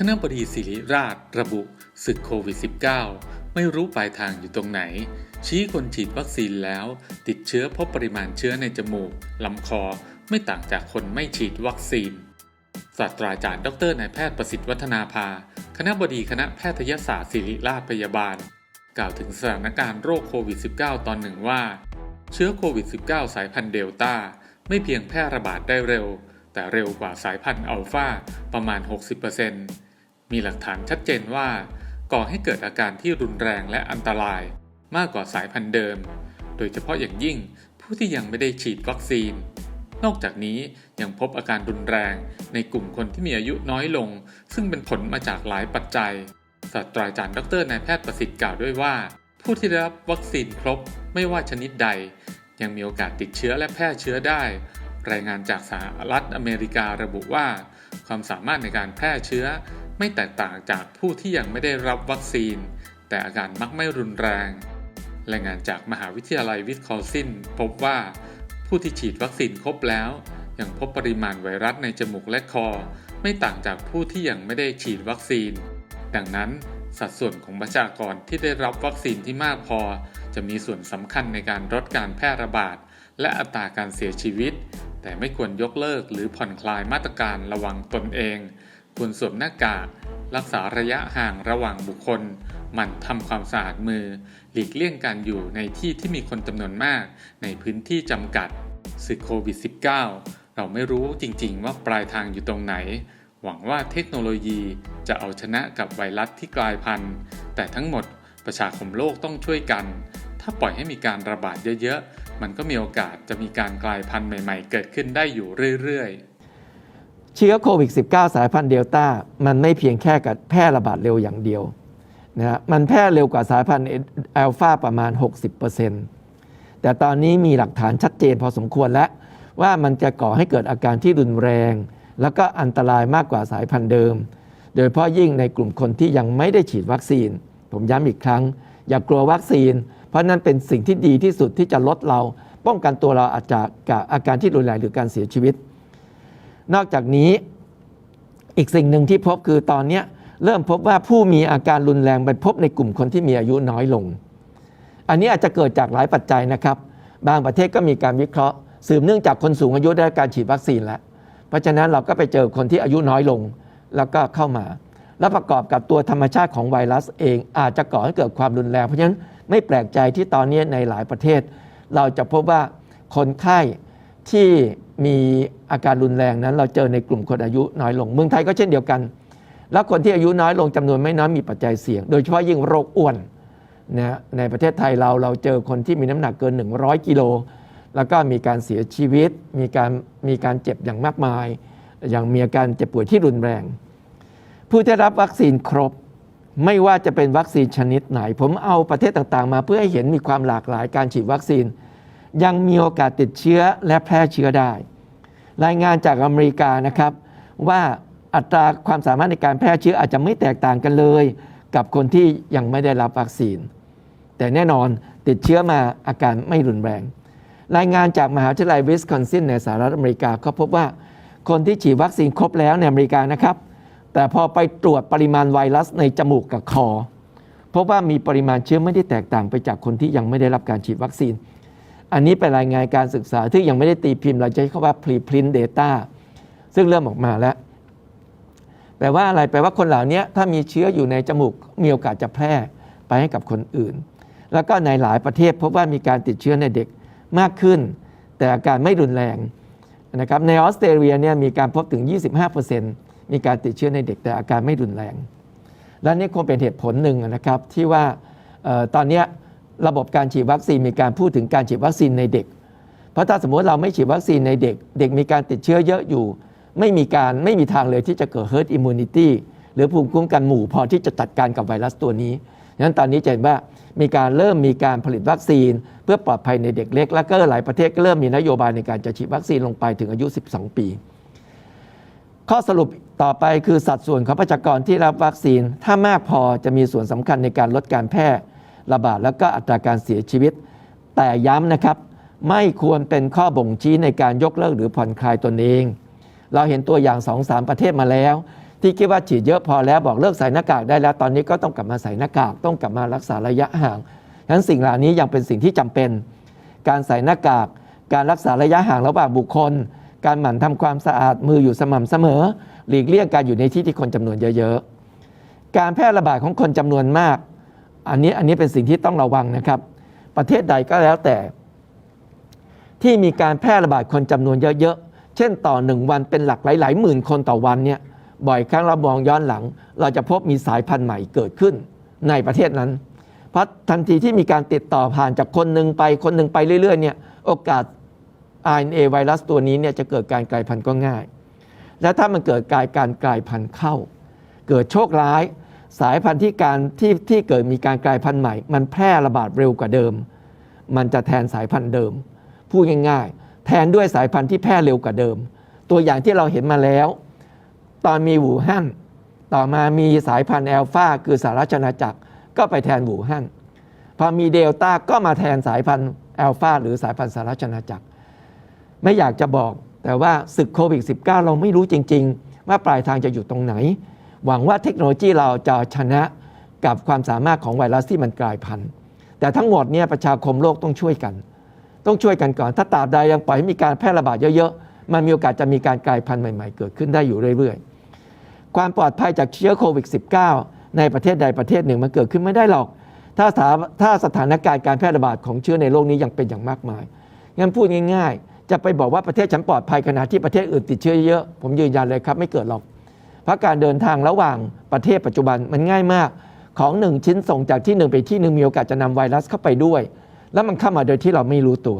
คณะบดีศิริราช ระบุศึกโควิด -19 ไม่รู้ปลายทางอยู่ตรงไหน ชี้คนฉีดวัคซีนแล้ว ติดเชื้อพบปริมาณเชื้อในจมูกลำคอไม่ต่างจากคนไม่ฉีดวัคซีน ศาสตราจารย์ดรนายแพทย์ประสิทธิ์วัฒนาภา คณะบดีคณะแพทยศาสตร์ศิริราชพยาบาล กล่าวถึงสถานการณ์โรคโควิด -19 ตอนหนึ่งว่า เชื้อโควิด -19 สายพันธุ์เดลต้าไม่เพียงแพร่ระบาดได้เร็ว แต่เร็วกว่าสายพันธุ์อัลฟาประมาณ 60% มีหลักฐานชัดเจนว่าก่อให้เกิดอาการที่รุนแรงและอันตราย มากกว่าสายพันธุ์เดิม โดยเฉพาะอย่างยิ่งผู้ที่ยังไม่ได้ฉีดวัคซีน นอกจากนี้ยังพบอาการรุนแรงในกลุ่มคนที่มีอายุน้อยลง ซึ่งเป็นผลมาจากหลายปัจจัย ศาสตราจารย์ดรนายแพทย์ประสิทธิ์กล่าวด้วยว่า ผู้ที่ได้รับวัคซีนครบไม่ว่าชนิดใด ยังมีโอกาสติดเชื้อและแพร่เชื้อได้ รายงานจากสหรัฐอเมริการะบุว่า ความสามารถในการแพร่เชื้อ ไม่แตกต่างจากผู้ที่ยังไม่ได้รับวัคซีน แต่อาการมักไม่รุนแรง รายงานจากมหาวิทยาลัยวิสคอนซินพบว่า ผู้ที่ฉีดวัคซีนครบแล้ว ยังพบปริมาณไวรัสในจมูกและคอ ไม่ต่างจากผู้ที่ยังไม่ได้ฉีดวัคซีน ดังนั้น สัดส่วนของประชากรที่ได้รับวัคซีนที่มากพอ จะมีส่วนสำคัญในการลดการแพร่ระบาด และอัตราการเสียชีวิต แต่ไม่ควรยกเลิกหรือผ่อนคลายมาตรการระวังตนเอง ควรสวมหน้ากาก รักษาระยะห่างระหว่างบุคคล หมั่นทำความสะอาดมือ หลีกเลี่ยงการอยู่ในที่ที่มีคนจำนวนมาก ในพื้นที่จำกัดศึกโควิด -19 เราไม่รู้จริงๆ ว่าปลายทางอยู่ตรงไหน หวังว่าเทคโนโลยีจะเอาชนะกับไวรัสที่กลายพันธุ์ แต่ทั้งหมดประชาคมโลกต้องช่วยกัน ถ้าปล่อยให้มีการระบาดเยอะๆ มันก็มีโอกาสจะมีการกลายพันธุ์ใหม่ๆ เกิดขึ้นได้อยู่เรื่อยๆ เชื้อโควิด -19 สายพันธุ์เดลต้ามันไม่เพียงแค่กับแพร่ระบาดเร็วอย่างเดียวนะฮะมันแพร่เร็วกว่าสายพันธุ์อัลฟาประมาณ 60%แต่ตอนนี้มีหลักฐานชัดเจนพอสมควรแล้ว ว่ามันจะก่อให้เกิดอาการที่รุนแรง แล้วก็อันตรายมากกว่าสายพันธุ์เดิม โดยเฉพาะยิ่งในกลุ่มคนที่ยังไม่ได้ฉีดวัคซีน ผมย้ำอีกครั้ง อย่ากลัววัคซีน เพราะนั่นเป็นสิ่งที่ดีที่สุดที่จะลดเรา ป้องกันตัวเราอาจจะกับอาการที่รุนแรงหรือการเสียชีวิต นอกจากนี้อีกสิ่งหนึ่งที่พบคือตอนนี้เริ่มพบว่าผู้มีอาการรุนแรงไปพบในกลุ่มคนที่มีอายุน้อยลง อันนี้อาจจะเกิดจากหลายปัจจัยนะครับ บางประเทศก็มีการวิเคราะห์สืบเนื่องจากคนสูงอายุได้การฉีดวัคซีนแล้ว เพราะฉะนั้นเราก็ไปเจอคนที่อายุน้อยลงแล้วก็เข้ามา แล้วประกอบกับตัวธรรมชาติของไวรัสเองอาจจะก่อให้เกิดความรุนแรง เพราะฉะนั้นไม่แปลกใจที่ตอนนี้ในหลายประเทศ เราจะพบว่าคนไข้ที่ มีอาการรุนแรงนั้น เราเจอในกลุ่มคนอายุน้อยลง เมืองไทยก็เช่นเดียวกัน แล้วคนที่อายุน้อยลงจำนวนไม่น้อยมีปัจจัยเสี่ยง โดยเฉพาะยิ่งโรคอ้วนนะในประเทศไทยเราเราเจอคนที่มีน้ำหนักเกิน 100 กิโล แล้วก็มีการเสียชีวิต มีการมีการเจ็บอย่างมากมาย อย่างมีอาการเจ็บป่วยที่รุนแรง ผู้ที่รับวัคซีนครบไม่ว่าจะเป็นวัคซีนชนิดไหน ผมเอาประเทศต่างๆ มาเพื่อให้เห็นมีความหลากหลายการฉีดวัคซีน ยังมีโอกาสติดเชื้อและแพร่เชื้อได้ รายงานจากอเมริกานะครับ ว่าอัตราความสามารถในการแพร่เชื้ออาจจะไม่แตกต่างกันเลย กับคนที่ยังไม่ได้รับวัคซีน แต่แน่นอนติดเชื้อมาอาการไม่รุนแรง รายงานจากมหาวิทยาลัยวิสคอนซินในสหรัฐอเมริกาก็พบว่าคนที่ฉีดวัคซีนครบแล้วในอเมริกานะครับ แต่พอไปตรวจปริมาณไวรัสในจมูกกับคอพบว่ามีปริมาณเชื้อไม่ได้แตกต่างไปจากคนที่ยังไม่ได้รับการฉีดวัคซีน อันนี้เป็นรายงานการศึกษาที่ยังไม่ได้ตีพิมพ์ เราจะใช้คำว่า preprint data ซึ่งเริ่มออกมาแล้ว แปลว่าอะไร แปลว่าคนเหล่านี้ถ้ามีเชื้ออยู่ในจมูกมีโอกาสจะแพร่ไปให้กับคนอื่น แล้วก็ในหลายประเทศพบว่ามีการติดเชื้อในเด็กมากขึ้น แต่อาการไม่รุนแรงนะครับ ในออสเตรเลียเนี่ยมีการพบถึง 25%มีการติดเชื้อในเด็กแต่อาการไม่รุนแรง และนี่คงเป็นเหตุผลหนึ่งนะครับที่ว่าออตอนนี้ ระบบการฉีดวัคซีนมีการพูดถึงการฉีดวัคซีนในเด็ก เพราะถ้าสมมติเราไม่ฉีดวัคซีนในเด็ก เด็กมีการติดเชื้อเยอะอยู่ ไม่มีการไม่มีทางเลยที่จะเกิด herd immunity หรือภูมิคุ้มกันหมู่พอที่จะจัดการกับไวรัสตัวนี้ดังนั้นตอนนี้จะเห็นว่ามีการเริ่มมีการผลิตวัคซีน เพื่อปลอดภัยในเด็กเล็ก และก็หลายประเทศก็เริ่มมีนโยบายในการจะฉีดวัคซีนลงไปถึงอายุ 12 ปี ข้อสรุปต่อไปคือสัดส่วนของประชากรที่รับวัคซีน ถ้ามากพอจะมีส่วนสำคัญในการลดการแพร่ ระบาดแล้วก็อัตราการเสียชีวิต แต่ย้ำนะครับ ไม่ควรเป็นข้อบ่งชี้ในการยกเลิกหรือผ่อนคลายตนเอง เราเห็นตัวอย่าง2-3ประเทศมาแล้ว ที่คิดว่าฉีดเยอะพอแล้วบอกเลิกใส่หน้ากากได้แล้ว ตอนนี้ก็ต้องกลับมาใส่หน้ากากต้องกลับมารักษาระยะห่างฉะนั้นสิ่งเหล่านี้ยังเป็นสิ่งที่จำเป็น การใส่หน้ากาก การรักษาระยะห่างระหว่างบุคคล การหมั่นทำความสะอาดมืออยู่สม่ำเสมอ หลีกเลี่ยงการอยู่ในที่ที่คนจำนวนเยอะๆ การแพร่ระบาดของคนจำนวนมาก อันนี้อันนี้เป็นสิ่งที่ต้องระวังนะครับ ประเทศใดก็แล้วแต่ ที่มีการแพร่ระบาดคนจำนวนเยอะๆ เช่นต่อหนึ่งวันเป็นหลักหลายๆหมื่นคนต่อวันเนี่ยบ่อยครั้งเรามองย้อนหลัง เราจะพบมีสายพันธุ์ใหม่เกิดขึ้นในประเทศนั้น เพราะทันทีที่มีการติดต่อผ่านจากคนหนึ่งไปคนหนึ่งไปเรื่อยๆเนี่ยโอกาส RNA ไวรัสตัวนี้เนี่ยจะเกิดการกลายพันธุ์ก็ง่าย และถ้ามันเกิดกายการกลายพันธุ์เข้า เกิดโชคร้าย สายพันธุ์ที่การที่ที่เกิดมีการกลายพันธุ์ใหม่ มันแพร่ระบาดเร็วกว่าเดิม มันจะแทนสายพันธุ์เดิม พูดง่ายๆ แทนด้วยสายพันธุ์ที่แพร่เร็วกว่าเดิม ตัวอย่างที่เราเห็นมาแล้ว ตอนมีหูฮั่นต่อมามีสายพันธุ์แอลฟาคือสหรัฐอาณาจักรก็ไปแทนหูฮั่นพอมีเดลต้าก็มาแทนสายพันธุ์แอลฟาหรือสายพันธุ์สหรัฐอาณาจักรไม่อยากจะบอก แต่ว่าศึกโควิด -19 เราไม่รู้จริง ๆ ว่าปลายทางจะอยู่ตรงไหน หวังว่าเทคโนโลยีเราจะชนะกับความสามารถของไวรัสที่มันกลายพันธุ์แต่ทั้งหมดเนี่ยประชาคมโลกต้องช่วยกัน ต้องช่วยกันก่อน ถ้าตราบใดยังปล่อยให้มีการแพร่ระบาดเยอะๆ มันมีโอกาสจะมีการกลายพันธุ์ใหม่ๆ เกิดขึ้นได้อยู่เรื่อยๆ ความปลอดภัยจากเชื้อโควิด -19 ในประเทศใดประเทศหนึ่งมันเกิดขึ้นไม่ได้หรอก ถ้าสถาถ้าสถานการณ์การแพร่ระบาดของเชื้อในโลกนี้ยังเป็นอย่างมากมาย งั้นพูดง่าย ๆ จะไปบอกว่าประเทศฉันปลอดภัยขณะที่ประเทศอื่นติดเชื้อเยอะ ผมยืนยันเลยครับไม่เกิดหรอก เพราะการเดินทางระหว่างประเทศปัจจุบันมันง่ายมาก ของหนึ่งชิ้นส่งจากที่หนึ่งไปที่หนึ่งมีโอกาสจะนำไวรัสเข้าไปด้วย แล้วมันเข้ามาโดยที่เราไม่รู้ตัว